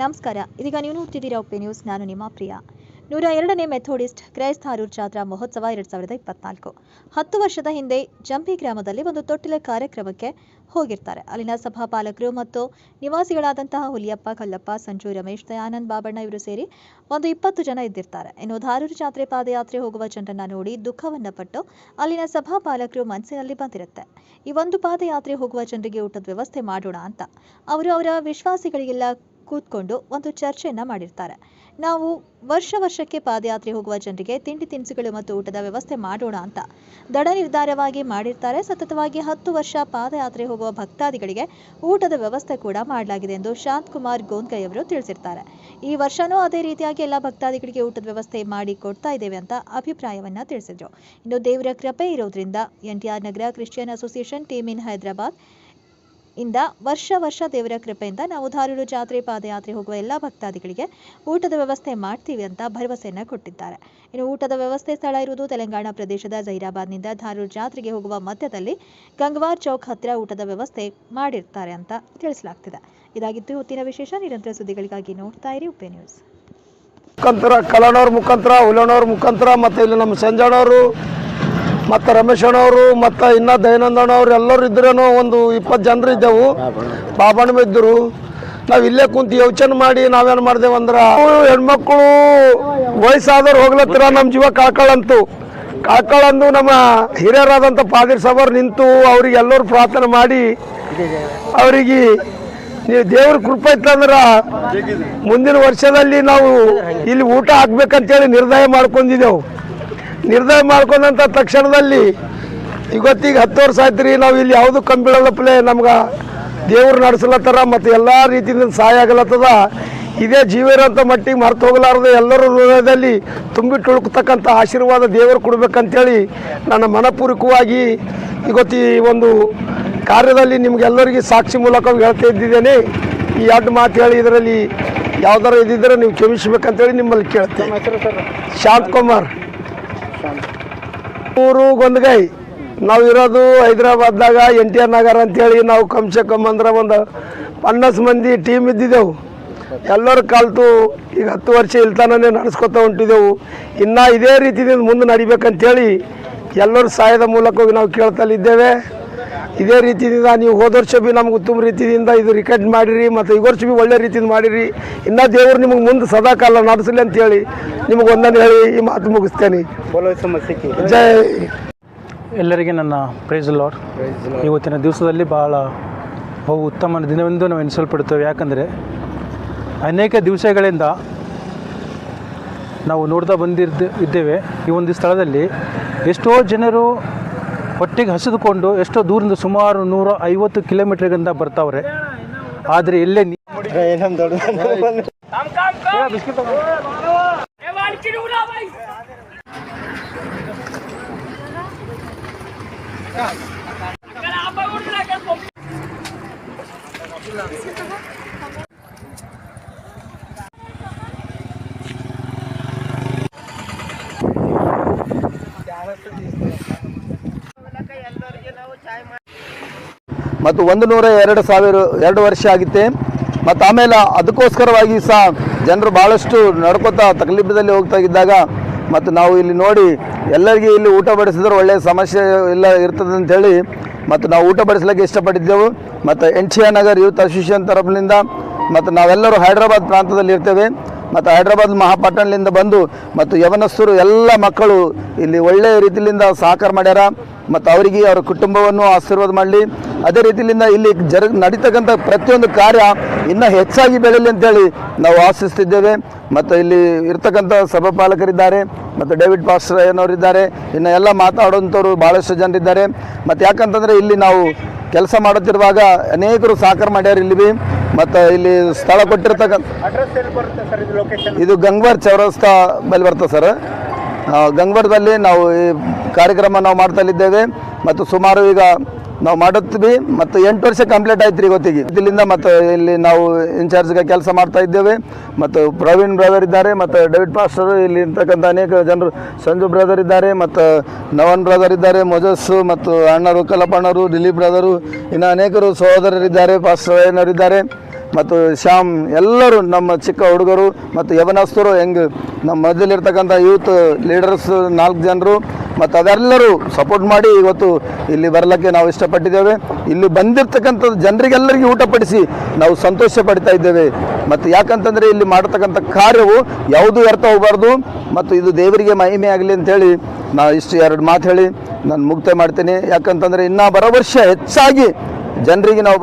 ನಮಸ್ಕಾರ. ಇದೀಗ ನೀವು ನೋಡ್ತಿದ್ದೀರಾ ಒಪ್ಪಿ ನ್ಯೂಸ್. ನಾನು ನಿಮ್ಮ ಪ್ರಿಯ. ನೂರ ಎರಡನೇ ಮೆಥೋಡಿಸ್ಟ್ ಕ್ರೈಸ್ತ ಹಾರೂರ್ ಜಾತ್ರಾ ಮಹೋತ್ಸವ ಎರಡ್ ಸಾವಿರದ ಇಪ್ಪತ್ನಾಲ್ಕು. ಹತ್ತು ವರ್ಷದ ಹಿಂದೆ ಜಂಪಿ ಗ್ರಾಮದಲ್ಲಿ ಒಂದು ತೊಟ್ಟಿಲ ಕಾರ್ಯಕ್ರಮಕ್ಕೆ ಹೋಗಿರ್ತಾರೆ. ಅಲ್ಲಿನ ಸಭಾಪಾಲಕರು ಮತ್ತು ನಿವಾಸಿಗಳಾದಂತಹ ಹುಲಿಯಪ್ಪ, ಕಲ್ಲಪ್ಪ, ಸಂಜು ರಮೇಶ್, ದಯಾನಂದ್ ಬಾಬಣ್ಣ ಇವರು ಸೇರಿ ಒಂದು ಇಪ್ಪತ್ತು ಜನ ಇದ್ದಿರ್ತಾರೆ. ಇನ್ನು ಧಾರೂರು ಜಾತ್ರೆ ಪಾದಯಾತ್ರೆ ಹೋಗುವ ಜನರನ್ನ ನೋಡಿ ದುಃಖವನ್ನ ಪಟ್ಟು ಅಲ್ಲಿನ ಸಭಾಪಾಲಕರು ಮನಸ್ಸಿನಲ್ಲಿ ಬಂದಿರುತ್ತೆ. ಈ ಒಂದು ಪಾದಯಾತ್ರೆ ಹೋಗುವ ಜನರಿಗೆ ಊಟದ ವ್ಯವಸ್ಥೆ ಮಾಡೋಣ ಅಂತ. ಅವರು ಅವರ ವಿಶ್ವಾಸಿಗಳಿಗೆಲ್ಲ ಕೂತ್ಕೊಂಡು ಒಂದು ಚರ್ಚೆಯನ್ನು ಮಾಡಿರ್ತಾರೆ. ನಾವು ವರ್ಷ ವರ್ಷಕ್ಕೆ ಪಾದಯಾತ್ರೆ ಹೋಗುವ ಜನರಿಗೆ ತಿಂಡಿ ತಿನಿಸುಗಳು ಮತ್ತು ಊಟದ ವ್ಯವಸ್ಥೆ ಮಾಡೋಣ ಅಂತ. ದಡ ನಿರ್ಧಾರವಾಗಿ ಮಾಡಿರ್ತಾರೆ. ಸತತವಾಗಿ ಹತ್ತು ವರ್ಷ ಪಾದಯಾತ್ರೆ ಹೋಗುವ ಭಕ್ತಾದಿಗಳಿಗೆ ಊಟದ ವ್ಯವಸ್ಥೆ ಕೂಡ ಮಾಡಲಾಗಿದೆ ಎಂದು ಶಾಂತ್ ಕುಮಾರ್ ಗೋನ್ಕೈ ಅವರು ತಿಳಿಸಿರ್ತಾರೆ. ಈ ವರ್ಷನೂ ಅದೇ ರೀತಿಯಾಗಿ ಎಲ್ಲ ಭಕ್ತಾದಿಗಳಿಗೆ ಊಟದ ವ್ಯವಸ್ಥೆ ಮಾಡಿ ಕೊಡ್ತಾ ಇದ್ದೇವೆ ಅಂತ ಅಭಿಪ್ರಾಯವನ್ನ ತಿಳಿಸಿದ್ರು. ಇನ್ನು ದೇವರ ಕೃಪೆ ಇರೋದ್ರಿಂದ N T R Nagar Christian association team in Hyderabad ಇಂದ ವರ್ಷ ವರ್ಷ ದೇವರ ಕೃಪೆಯಿಂದ ನಾವು ಧಾರೂರು ಜಾತ್ರೆ ಪಾದಯಾತ್ರೆ ಹೋಗುವ ಎಲ್ಲ ಭಕ್ತಾದಿಗಳಿಗೆ ಊಟದ ವ್ಯವಸ್ಥೆ ಮಾಡ್ತೀವಿ ಅಂತ ಭರವಸೆಯನ್ನ ಕೊಟ್ಟಿದ್ದಾರೆ. ಇನ್ನು ಊಟದ ವ್ಯವಸ್ಥೆ ಸ್ಥಳ ಇರುವುದು ತೆಲಂಗಾಣ ಪ್ರದೇಶದ ಜೈರಾಬಾದ್ನಿಂದ ಧಾರೂರು ಜಾತ್ರೆಗೆ ಹೋಗುವ ಮಧ್ಯದಲ್ಲಿ ಗಂಗವಾರ್ ಚೌಕ್ ಹತ್ತಿರ ಊಟದ ವ್ಯವಸ್ಥೆ ಮಾಡಿರ್ತಾರೆ ಅಂತ ತಿಳಿಸಲಾಗ್ತಿದೆ. ಇದಾಗಿತ್ತು ಹೊತ್ತಿನ ವಿಶೇಷ. ನಿರಂತರ ಸುದ್ದಿಗಳಿಗಾಗಿ ನೋಡ್ತಾ ಇರಿ ಉಪೆ ನ್ಯೂಸ್. ಮುಖಾಂತರ ಕಲನವ್ರ ಮುಖಾಂತರ ಹುಲನವ್ರ ಮುಖಾಂತರ ಮತ್ತು ಇಲ್ಲಿ ನಮ್ಮ ಸಂಜಣ್ಣವರು ಮತ್ತು ರಮೇಶ್ ಅಣ್ಣವರು, ಮತ್ತು ಇನ್ನ ದಯಾನಂದ ಅಣ್ಣವ್ರು ಎಲ್ಲರೂ ಇದ್ರೇನೋ ಒಂದು ಇಪ್ಪತ್ತು ಜನರು ಇದ್ದೆವು. ಬಾಬಣ್ಣ ಇದ್ದರು ನಾವು ಇಲ್ಲೇ ಕುಂತು ಯೋಚನೆ ಮಾಡಿ ನಾವೇನು ಮಾಡ್ದೇವು ಅಂದ್ರೆ ಹೆಣ್ಮಕ್ಳು ವಯಸ್ಸಾದವ್ರು ಹೋಗ್ಲತ್ತಿರ ನಮ್ಮ ಜೀವ ಕಳ್ಕೊಳ್ಳಂತು ಕಳ್ಕೊಳ್ಳಂದು ನಮ್ಮ ಹಿರಿಯರಾದಂಥ ಪಾದಿರ್ ಸಾಬರ್ ನಿಂತು ಅವ್ರಿಗೆ ಎಲ್ಲರೂ ಪ್ರಾರ್ಥನೆ ಮಾಡಿ, ಅವರಿಗೆ ನೀವು ದೇವ್ರ ಕೃಪೆ ಇತ್ತಂದ್ರೆ ಮುಂದಿನ ವರ್ಷದಲ್ಲಿ ನಾವು ಇಲ್ಲಿ ಊಟ ಹಾಕ್ಬೇಕಂತೇಳಿ ನಿರ್ಣಯ ಮಾಡ್ಕೊಂಡಿದ್ದೆವು. ನಿರ್ಣಯ ಮಾಡ್ಕೊಂಡಂಥ ತಕ್ಷಣದಲ್ಲಿ ಇವತ್ತಿಗೆ ಹತ್ತು ವರ್ಷ ಆಯ್ತು ರೀ ನಾವು ಇಲ್ಲಿ ಯಾವುದು ಕಂಬಿಳಲ್ಲಪ್ಲೆ ನಮ್ಗೆ ದೇವ್ರು ನಡೆಸಲತ್ತಾರ ಮತ್ತು ಎಲ್ಲ ರೀತಿಯಿಂದ ಸಹಾಯ ಆಗಲತ್ತದ. ಇದೇ ಜೀವ ಇರೋಂಥ ಮಟ್ಟಿಗೆ ಮರ್ತು ಹೋಗಲಾರದು ಎಲ್ಲರ ಹೃದಯದಲ್ಲಿ ತುಂಬಿ ತುಳುಕ್ತಕ್ಕಂಥ ಆಶೀರ್ವಾದ ದೇವರು ಕೊಡಬೇಕಂತೇಳಿ ನನ್ನ ಮನಪೂರ್ವಕವಾಗಿ ಇವತ್ತು ಈ ಒಂದು ಕಾರ್ಯದಲ್ಲಿ ನಿಮಗೆಲ್ಲರಿಗೆ ಸಾಕ್ಷಿ ಮೂಲಕ ಹೇಳ್ತಾ ಇದ್ದಿದ್ದೇನೆ. ಈ ಎರಡು ಮಾತು ಹೇಳಿ ಇದರಲ್ಲಿ ಯಾವ್ದಾರು ಇದ್ದಿದ್ರೆ ನೀವು ಕ್ಷಮಿಸಬೇಕಂತೇಳಿ ನಿಮ್ಮಲ್ಲಿ ಕೇಳ್ತೇನೆ. ಶಾಂತ್ ಕುಮಾರ್ ಊರು ಗೊಂದಗಾಯಿ ನಾವು ಇರೋದು ಹೈದರಾಬಾದ್ದಾಗ ಎನ್ ಟಿ ಆರ್ ನಗರ ಅಂತೇಳಿ ನಾವು ಕಮ್ಸೆ ಕಮ್ ಅಂದ್ರೆ ಒಂದು ಪನ್ನಸ್ ಮಂದಿ ಟೀಮ್ ಇದ್ದಿದ್ದೆವು. ಎಲ್ಲರೂ ಕಲ್ತು ಈಗ ಹತ್ತು ವರ್ಷ ಇಲ್ತಾನೇ ನಡೆಸ್ಕೊತಾ ಹೊಂಟಿದ್ದೆವು. ಇನ್ನೂ ಇದೇ ರೀತಿಯಿಂದ ಮುಂದೆ ನಡಿಬೇಕಂತೇಳಿ ಎಲ್ಲರೂ ಸಹಾಯದ ಮೂಲಕವಾಗಿ ನಾವು ಕೇಳ್ತಲಿದ್ದೇವೆ. ಇದೇ ರೀತಿಯಿಂದ ನೀವು ಹೋದ ವರ್ಷ ಬಿ ನಮ್ಗೆ ಉತ್ತಮ ರೀತಿಯಿಂದ ಇದು ರಿಕಾರ್ಡ್ ಮಾಡಿರಿ ಮತ್ತು ಈ ವರ್ಷ ಬಿ ಒಳ್ಳೆ ರೀತಿಯಿಂದ ಮಾಡಿರಿ. ಇನ್ನೂ ದೇವರು ನಿಮಗೆ ಮುಂದೆ ಸದಾಕಾಲ ನಡೆಸಲಿ ಅಂತೇಳಿ ನಿಮಗೆ ಒಂದನ್ನು ಹೇಳಿ ಈ ಮಾತು ಮುಗಿಸ್ತೇನೆ. ಜೈ. ಎಲ್ಲರಿಗೆ ನನ್ನ ಪ್ರೈಸ್ ಲಾಡ್ ಇವತ್ತಿನ ದಿವಸದಲ್ಲಿ ಭಾಳ ಬಹು ಉತ್ತಮ ದಿನವೆಂದು ನಾವು ಎನಿಸಲ್ಪಡ್ತೇವೆ ಯಾಕಂದರೆ ಅನೇಕ ದಿವಸಗಳಿಂದ ನಾವು ನೋಡ್ತಾ ಬಂದಿರ್ದ ಇದ್ದೇವೆ. ಈ ಒಂದು ಸ್ಥಳದಲ್ಲಿ ಎಷ್ಟೋ ಜನರು ಹೊಟ್ಟೆಗೆ ಹಸಿದುಕೊಂಡು ಎಷ್ಟೋ ದೂರದಿಂದ ಸುಮಾರು ನೂರ ಐವತ್ತು ಕಿಲೋಮೀಟರ್ಗಿಂದ ಬರ್ತಾವ್ರೆ. ಆದ್ರೆ ಇಲ್ಲೇ ನೀ ಮತ್ತು ಒಂದು ನೂರ ಎರಡು ಸಾವಿರ, ಎರಡು ವರ್ಷ ಆಗಿತ್ತೆ. ಮತ್ತು ಆಮೇಲೆ ಅದಕ್ಕೋಸ್ಕರವಾಗಿ ಸಹ ಜನರು ಭಾಳಷ್ಟು ನಡ್ಕೋತಾ ತಕ್ಲೀಫದಲ್ಲಿ ಹೋಗ್ತಾ ಇದ್ದಾಗ ಮತ್ತು ನಾವು ಇಲ್ಲಿ ನೋಡಿ ಎಲ್ಲರಿಗೂ ಇಲ್ಲಿ ಊಟ ಬಡಿಸಿದ್ರೆ ಒಳ್ಳೆಯ ಸಮಸ್ಯೆ ಇಲ್ಲ ಇರ್ತದೆ ಅಂತೇಳಿ ಮತ್ತು ನಾವು ಊಟ ಬಡಿಸ್ಲಿಕ್ಕೆ ಇಷ್ಟಪಟ್ಟಿದ್ದೆವು. ಮತ್ತು N T Nagar youth association ತರಫಿನಿಂದ ಮತ್ತು ನಾವೆಲ್ಲರೂ ಹೈದ್ರಾಬಾದ್ ಪ್ರಾಂತದಲ್ಲಿ ಇರ್ತೇವೆ. ಮತ್ತು ಹೈದ್ರಾಬಾದ್ ಮಹಾಪಟ್ಟಣದಿಂದ ಬಂದು ಮತ್ತು ಯವನಸ್ಥರು ಎಲ್ಲ ಮಕ್ಕಳು ಇಲ್ಲಿ ಒಳ್ಳೆಯ ರೀತಿಯಿಂದ ಸಹಕಾರ ಮಾಡ್ಯಾರ. ಮತ್ತು ಅವರಿಗೆ ಅವರ ಕುಟುಂಬವನ್ನು ಆಶೀರ್ವಾದ ಮಾಡಲಿ. ಅದೇ ರೀತಿಯಿಂದ ಇಲ್ಲಿ ಜರ ನಡೀತಕ್ಕಂಥ ಪ್ರತಿಯೊಂದು ಕಾರ್ಯ ಇನ್ನೂ ಹೆಚ್ಚಾಗಿ ಬೆಳೀಲಿ ಅಂತೇಳಿ ನಾವು ಆಶಿಸ್ತಿದ್ದೇವೆ. ಮತ್ತು ಇಲ್ಲಿ ಇರ್ತಕ್ಕಂಥ ಸಭಾಪಾಲಕರಿದ್ದಾರೆ, ಮತ್ತು ಡೇವಿಡ್ ಪಾಸ್ಟರ್ ಏನವರಿದ್ದಾರೆ ಇನ್ನು ಎಲ್ಲ ಮಾತಾಡುವಂಥವ್ರು ಭಾಳಷ್ಟು ಜನರಿದ್ದಾರೆ. ಮತ್ತು ಯಾಕಂತಂದರೆ ಇಲ್ಲಿ ನಾವು ಕೆಲಸ ಮಾಡುತ್ತಿರುವಾಗ ಅನೇಕರು ಸಹಕಾರ ಮಾಡ್ಯಾರ ಇಲ್ಲಿ ಬಿ ಮತ್ತು ಇಲ್ಲಿ ಸ್ಥಳ ಕೊಟ್ಟಿರ್ತಕ್ಕಂಥ ಇದು ಗಂಗ್ವರ್ ಚೌರಸ್ತಾ ಬಲ್ಲಿ ಬರ್ತದೆ ಸರ್. ಗಂಗ್ವಾರದಲ್ಲಿ ನಾವು ಈ ಕಾರ್ಯಕ್ರಮ ನಾವು ಮಾಡ್ತಾ ಇದ್ದೇವೆ. ಮತ್ತು ಸುಮಾರು ಈಗ ನಾವು ಮಾಡುತ್ತೀವಿ ಮತ್ತು ಎಂಟು ವರ್ಷ ಕಂಪ್ಲೀಟ್ ಆಯ್ತು ರೀ ಗೊತ್ತಿಗೆ ಇಲ್ಲಿಂದ ಮತ್ತು ಇಲ್ಲಿ ನಾವು ಇನ್ಚಾರ್ಜ್ಗೆ ಕೆಲಸ ಮಾಡ್ತಾ ಇದ್ದೇವೆ. ಮತ್ತು ಪ್ರವೀಣ್ ಬ್ರದರ್ ಇದ್ದಾರೆ ಮತ್ತು ಡೇವಿಡ್ ಪಾಸ್ಟರ್ ಇಲ್ಲಿ ಇರ್ತಕ್ಕಂಥ ಅನೇಕ ಜನರು. ಸಂಜು ಬ್ರದರ್ ಇದ್ದಾರೆ ಮತ್ತು ನವನ್ ಬ್ರದರ್ ಇದ್ದಾರೆ ಮೊಜಸ್ಸು ಮತ್ತು ಅಣ್ಣರು ಕಲಪಣ್ಣರು ದಿಲೀಪ್ ಬ್ರದರು ಇನ್ನು ಅನೇಕರು ಸಹೋದರರಿದ್ದಾರೆ ಪಾಸ್ಟರ್ ಇದ್ದಾರೆ. ಮತ್ತು ಶ್ಯಾಮ್ ಎಲ್ಲರೂ ನಮ್ಮ ಚಿಕ್ಕ ಹುಡುಗರು ಮತ್ತು ಯವನಸ್ಥರು ಹೆಂಗೆ ನಮ್ಮ ಮಧ್ಯದಲ್ಲಿರ್ತಕ್ಕಂಥ ಯೂತ್ ಲೀಡರ್ಸ್ ನಾಲ್ಕು ಜನರು. ಮತ್ತು ಅದೆಲ್ಲರೂ ಸಪೋರ್ಟ್ ಮಾಡಿ ಇವತ್ತು ಇಲ್ಲಿ ಬರಲಿಕ್ಕೆ ನಾವು ಇಷ್ಟಪಟ್ಟಿದ್ದೇವೆ. ಇಲ್ಲಿ ಬಂದಿರತಕ್ಕಂಥ ಜನರಿಗೆಲ್ಲರಿಗೂ ಊಟಪಡಿಸಿ ನಾವು ಸಂತೋಷ ಪಡ್ತಾ ಇದ್ದೇವೆ. ಮತ್ತು ಯಾಕಂತಂದರೆ ಇಲ್ಲಿ ಮಾಡತಕ್ಕಂಥ ಕಾರ್ಯವು ಯಾವುದೂ ವ್ಯರ್ಥ ಹೋಗಬಾರ್ದು, ಮತ್ತು ಇದು ದೇವರಿಗೆ ಮಹಿಮೆ ಆಗಲಿ ಅಂತೇಳಿ ನಾ ಇಷ್ಟು ಎರಡು ಮಾತು ಹೇಳಿ ನಾನು ಮುಕ್ತ ಮಾಡ್ತೀನಿ. ಯಾಕಂತಂದರೆ ಇನ್ನೂ ಬರೋ ವರ್ಷ ಹೆಚ್ಚಾಗಿ ಜನರಿಗೆ ನಾವು